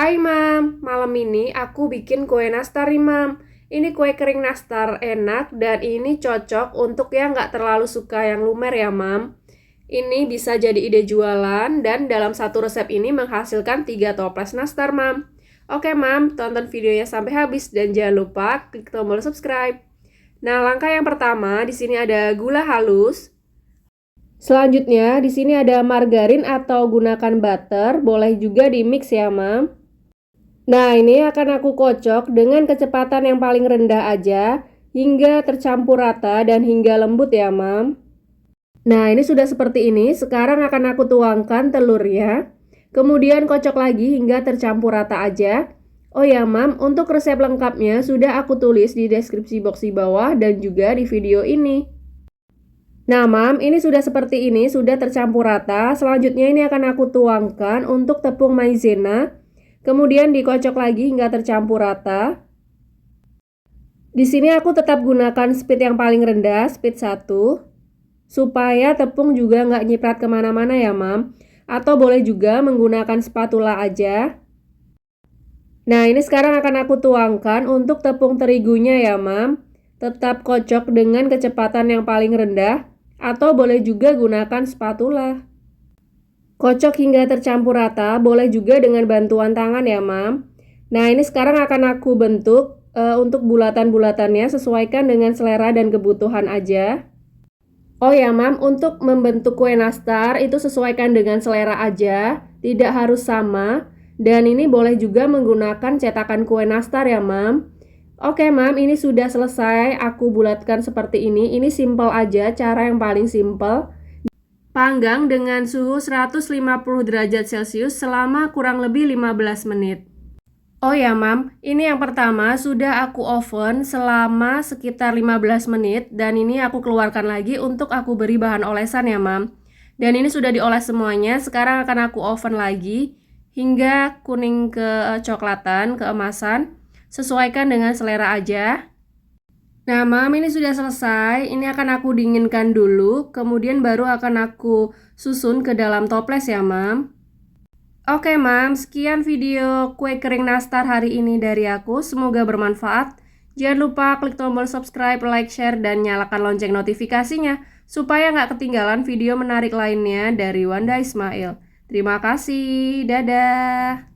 Hai Mam, malam ini aku bikin kue nastar nih Mam. Ini kue kering nastar enak dan ini cocok untuk yang nggak terlalu suka yang lumer ya Mam. Ini bisa jadi ide jualan dan dalam satu resep ini menghasilkan 3 toples nastar Mam. Oke Mam, tonton videonya sampai habis dan jangan lupa klik tombol subscribe. Nah, langkah yang pertama di sini ada gula halus, Selanjutnya, di sini ada margarin atau gunakan butter, boleh juga di mix ya, Mam. Nah, ini akan aku kocok dengan kecepatan yang paling rendah aja, hingga tercampur rata dan hingga lembut ya, Mam. Nah, ini sudah seperti ini. Sekarang akan aku tuangkan telurnya. Kemudian kocok lagi hingga tercampur rata aja. Oh ya, Mam, untuk resep lengkapnya sudah aku tulis di deskripsi box di bawah dan juga di video ini. Nah, Mam, ini sudah seperti ini, sudah tercampur rata. Selanjutnya ini akan aku tuangkan untuk tepung maizena. Kemudian dikocok lagi hingga tercampur rata. Di sini aku tetap gunakan speed yang paling rendah, speed 1. Supaya tepung juga nggak nyiprat ke mana-mana ya, Mam. Atau boleh juga menggunakan spatula aja. Nah, ini sekarang akan aku tuangkan untuk tepung terigunya ya, Mam. Tetap kocok dengan kecepatan yang paling rendah atau boleh juga gunakan spatula. Kocok hingga tercampur rata, boleh juga dengan bantuan tangan ya, Mam. Nah, ini sekarang akan aku bentuk e, untuk bulatan-bulatannya sesuaikan dengan selera dan kebutuhan aja. Oh ya, Mam, untuk membentuk kue nastar itu sesuaikan dengan selera aja, tidak harus sama. Dan ini boleh juga menggunakan cetakan kue nastar ya, Mam. Oke, Mam, ini sudah selesai. Aku bulatkan seperti ini. Ini simple aja, cara yang paling simple. Panggang dengan suhu 150 derajat Celcius selama kurang lebih 15 menit. Oh ya, Mam, ini yang pertama sudah aku oven selama sekitar 15 menit dan ini aku keluarkan lagi untuk aku beri bahan olesan ya, Mam. Dan ini sudah dioles semuanya. Sekarang akan aku oven lagi hingga kuning kecoklatan, keemasan. Sesuaikan dengan selera aja. Nah, mam ini sudah selesai. Ini akan aku dinginkan dulu, kemudian baru akan aku susun ke dalam toples ya, mam. Oke, mam, sekian video kue kering nastar hari ini dari aku. Semoga bermanfaat. Jangan lupa klik tombol subscribe, like, share, dan nyalakan lonceng notifikasinya supaya nggak ketinggalan video menarik lainnya dari Wanda Ismail. Terima kasih, dadah.